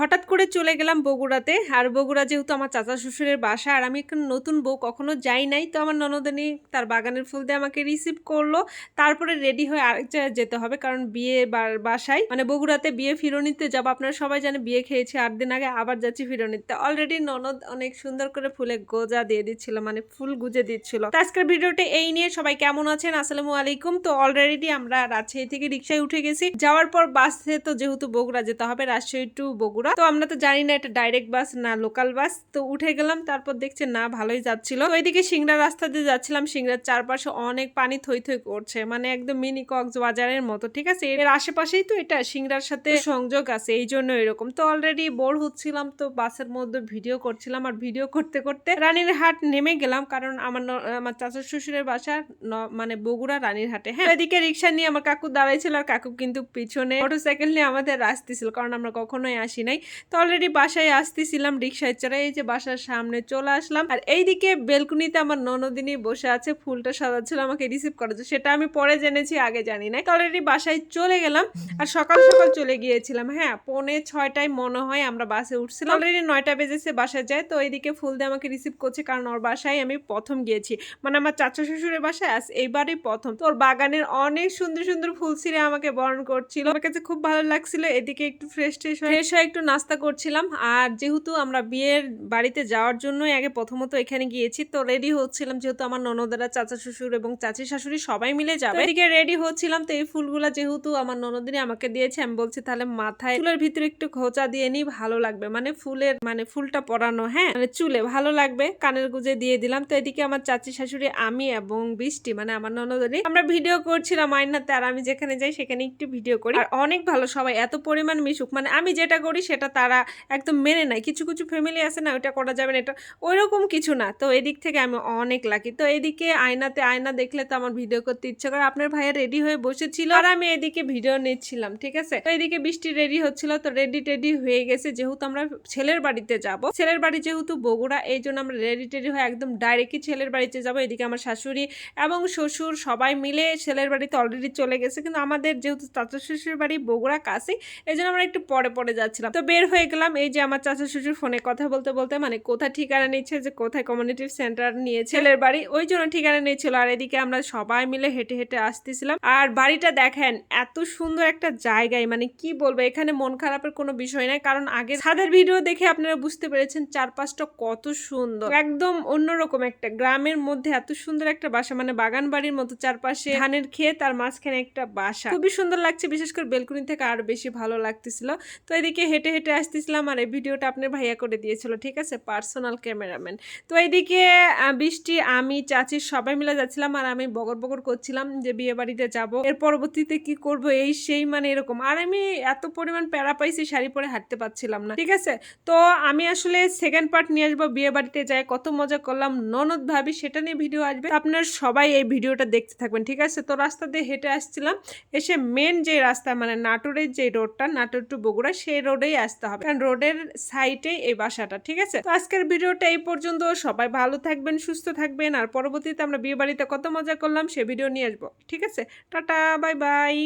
হঠাৎ করে চলে গেলাম বগুড়াতে। আর বগুড়া যেহেতু আমার চাচা শ্বশুরের বাসা, আর আমি এখন নতুন বউ কখনো যাই নাই, তো আমার ননদিনী তার বাগানের ফুল দিয়ে আমাকে রিসিভ করল। তারপরে রেডি হয়ে আরেক জায়গায় যেতে হবে, কারণ বিয়ে বাসায়। মানে বগুড়াতে বিয়ে ফিরনিতে যাব, আপনারা সবাই জানে বিয়ে খেয়েছি, আট দিন আগে আবার যাচ্ছি ফিরনিতে। অলরেডি ননদ অনেক সুন্দর করে ফুলে গোজা দিয়ে দিচ্ছিল মানে ফুল গুজে দিচ্ছিল। তো আজকের ভিডিওটা এই নিয়ে, সবাই কেমন আছেন? আসসালামু আলাইকুম। তো অলরেডি আমরা রাজশাহী থেকে রিক্সায় উঠে গেছি। যাওয়ার পর বাসে তো যেহেতু বগুড়া যেতে হবে, রাজশাহী টু বগুড়া। তো আমরা তো জানি না এটা ডাইরেক্ট বাস না লোকাল বাস তো উঠে গেলাম তারপর দেখছে না ভালোই যাচ্ছিল। তো এদিকে সিংড়া রাস্তা দিয়ে যাচ্ছিলাম। সিংড়ার চারপাশে অনেক পানি থই থই করছে মানে একদম মিনি কক্সবাজারের মতো ঠিক আছে? এর আশেপাশেই তো এটা সিংড়ার সাথে সংযোগ আছে এই জন্য এরকম। তো অলরেডি বোর হচ্ছিলাম তো বাসের মধ্যে ভিডিও করছিলাম আর ভিডিও করতে করতে রানীর হাট নেমে গেলাম কারণ আমার আমার চাচা শ্বশুরের বাসা মানে বগুড়া রানীর হাটে হ্যাঁ? এদিকে রিক্সা নিয়ে আমার কাকু দাঁড়াইছিল আর কাকু কিন্তু পিছনে মোটরসাইকেল নিয়ে আমাদের আসতেছিল কারণ আমরা কখনোই আসি নাই। তো অলরেডি বাসায় আসতেছিলাম রিক্সায় চড়ে এই যে বাসার সামনে চলে আসলাম। আর এইদিকে বেলকুনিতে আমার ননদিনী বসে আছে, ফুলটা সাজাচ্ছিল আমাকে রিসিভ করেছে সেটা আমি পরে জেনেছি, আগে জানি না অলরেডি বাসায় চলে গেলাম আর সকাল সকাল চলে গিয়েছিলাম। হ্যাঁ পৌনে ছয়টায় মনে হয় আমরা বাসে উঠছিলাম। অলরেডি নয়টা বেজেছে, বাসায় যায়। তো এইদিকে ফুল দিয়ে আমাকে রিসিভ করছে, কারণ ওর বাসায় আমি প্রথম গিয়েছি। মানে আমার চাচা শ্বশুরের বাসায় আস এইবারই প্রথম। তো ওর বাগানের অনেক সুন্দর সুন্দর ফুল ছিঁড়ে আমাকে বরণ করছিল। আমার কাছে খুব ভালো লাগছিল। এদিকে একটু ফ্রেশ ট্রেশ ফ্রেশ হয়ে, একটু নাস্তা করছিলাম। আর যেহেতু আমরা বিয়ের বাড়িতে যাওয়ার জন্যই আগে প্রথমত এখানে গিয়েছি, তো রেডি হচ্ছিলাম যেহেতু আমার ননদেরা, চাচা শ্বশুর এবং চাচি শাশুড়ি সবাই মিলে যাবে। এদিকে রেডি হচ্ছিলাম, তো এই ফুলগুলা যেহেতু আমার ননদিনী আমাকে দিয়েছে, আমি বলছি তাহলে মাথায় ফুলের ভিতরে একটু খোঁচা দিয়ে নি, ভালো লাগবে। মানে ফুলের মানে ফুলটা পরানো হ্যাঁ? মানে চুলে ভালো লাগবে, কানের গুজে দিয়ে দিলাম। তো এদিকে আমার চাচি শাশুড়ি, আমি এবং বৃষ্টি মানে আমার ননদনী। আমরা ভিডিও করছিলাম আয়নাতে, আর আমি যেখানে যাই সেখানে একটু ভিডিও করি। আর অনেক ভালো, সবাই এত পরিমাণ মিশুক। মানে আমি যেটা করি সেটা তারা একদম মেনে নেয়। কিছু কিছু ফ্যামিলি আছে না, ওইটা করা যাবে না, এটা ওইরকম কিছু না। তো এদিক থেকে আমি অনেক লাকি তো এদিকে আয়নাতে আয়না দেখলে তো আমার ভিডিও করতে ইচ্ছে করে, আপনার ভাইয়া রেডি হয়ে বসেছিল। আর আমি এদিকে ভিডিও নিচ্ছিলাম, ঠিক আছে? তো এদিকে বৃষ্টি রেডি হচ্ছিল, তো রেডি টেডি হয়ে গেছে। যেহেতু আমরা ছেলের বাড়িতে যাব, ছেলের বাড়ি যেহেতু বগুড়া, এই জন্য আমরা রেডি টেডি হয়ে একদম ডাইরেক্টই ছেলের বাড়িতে যাব। এদিকে আমার শাশুড়ি এবং শ্বশুর সবাই মিলে ছেলের বাড়িতে অলরেডি চলে গেছে। কিন্তু আমাদের যেহেতু চাচা শ্বশুর বাড়ি বগুড়া কাছে এই জন্য আমরা একটু পরে পরে যাচ্ছিলাম। তো বের হয়ে গেলাম। এই যে আমার চাচা শ্বশুর ফোনে কথা বলতে বলতে মানে কোথায় ঠিকানা নিচ্ছে, যে কোথায় কমিউনিটি সেন্টার নিয়ে ছেলের বাড়ি, ওই জন্য ঠিকানা নিয়েছিল। আর এদিকে আমরা সবাই মিলে হেঁটে হেঁটে আসতেছিলাম। আর বাড়িটা দেখেন, এত সুন্দর একটা জায়গায় মানে কি বলব, এখানে মন খারাপের কোনো বিষয় নাই। কারণ আগে ছাদের ভিডিও দেখে আপনারা বুঝতে পেরেছেন, চারপাশটা কত সুন্দর। একদম অন্যরকম একটা, গ্রামের মধ্যে এত সুন্দর একটা বাসা মানে বাগান বাড়ির মতো চারপাশে ধানের ক্ষেত আর মাঝখানে একটা বাসা। খুবই সুন্দর লাগছে, বিশেষ করে বেলকুনি থেকে আরও বেশি ভালো লাগতেছিল। তো এদিকে হেঁটে হেঁটে হেঁটে আসতেছিলাম আর এই ভিডিওটা আপনার ভাইয়া করে দিয়েছিল, ঠিক আছে? পার্সোনাল ক্যামেরাম্যান তো এইদিকে বৃষ্টি, আমি চাচির সবাই মিলে যাচ্ছিলাম আর আমি বগর বগর করছিলাম যে বিয়ে বাড়িতে যাব। এর পরবর্তীতে কি করব? এই সেই মানে এরকম। আর আমি এত পরিমাণ প্যারা পাইছি, শাড়ি পরে হাঁটতে পারছিলাম না, ঠিক আছে? তো আমি আসলে সেকেন্ড পার্ট নিয়ে আসব, বিয়ে বাড়িতে যাই, কত মজা করলাম, ননদ ভাবি সেটা নিয়ে ভিডিও আসবে। আপনার সবাই এই ভিডিওটা দেখতে থাকবেন, ঠিক আছে? তো রাস্তা দিয়ে হেঁটে আসছিলাম, এসে মেন যে রাস্তা মানে নাটোরের যে রোডটা নাটোর টু বগুড়া, সেই রোডেই আসতে হবে। কারণ রোডের সাইডে এই বাসাটা, ঠিক আছে? তো আজকের ভিডিওটা এই পর্যন্ত। সবাই ভালো থাকবেন, সুস্থ থাকবেন। আর পরবর্তীতে আমরা বিয়ে বাড়িতে কত মজা করলাম, সে ভিডিও নিয়ে আসব, ঠিক আছে? Tata, bye bye.